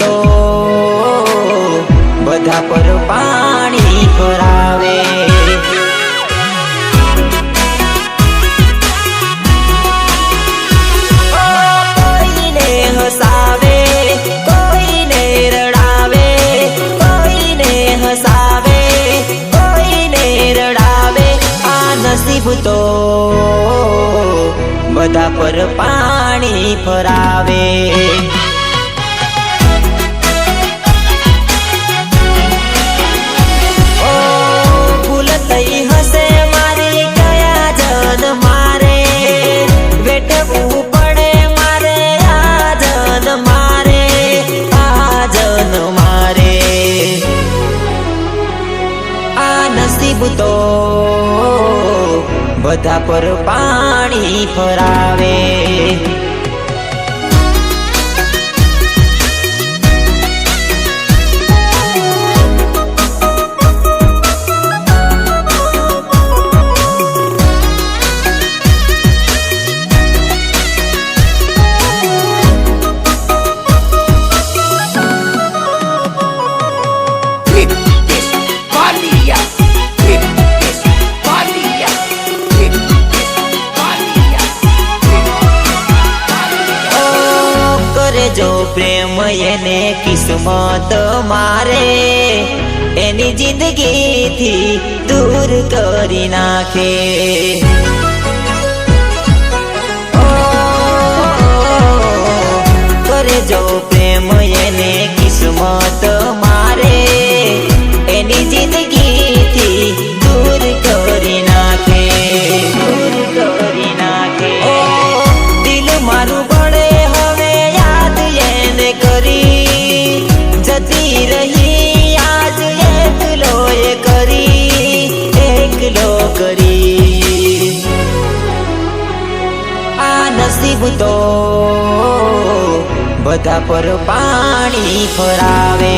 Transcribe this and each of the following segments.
તો બધા પર પાણી ભરાવે. કોઈને હસાવે, કોઈને રડાવે, કોઈને હસાવે, કોઈને રડાવે. આ નસીબ તો બધા પર પાણી ફરાવે વેટવું પડે મારે આ જન મારે મારે. આ નસીબ તો બધા પર પાણી ફરાવે. પ્રેમ એને કિસ્મત મારે એની જિંદગીથી દૂર કરી નાખે કરે જો આ નસીબ તો બધા પર પાણી ફરાવે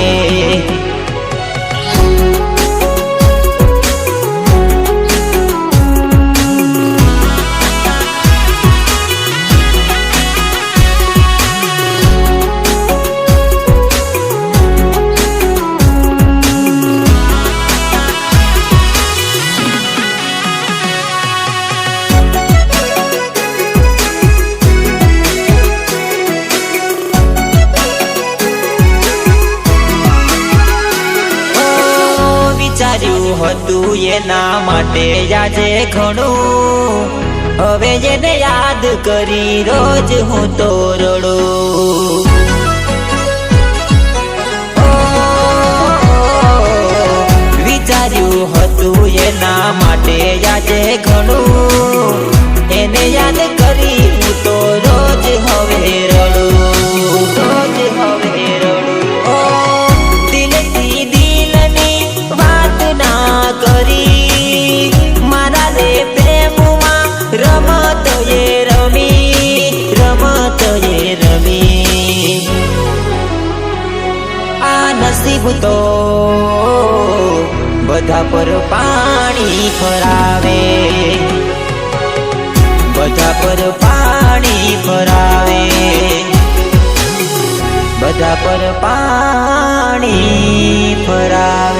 હતું એના માટે આજે ઘણું. હવે એને યાદ કરી રોજ હું તો રડું તો બધા પર પાણી ફરાવે. બધા પર પાણી ફરાવે. બધા પર પાણી ફરાવે.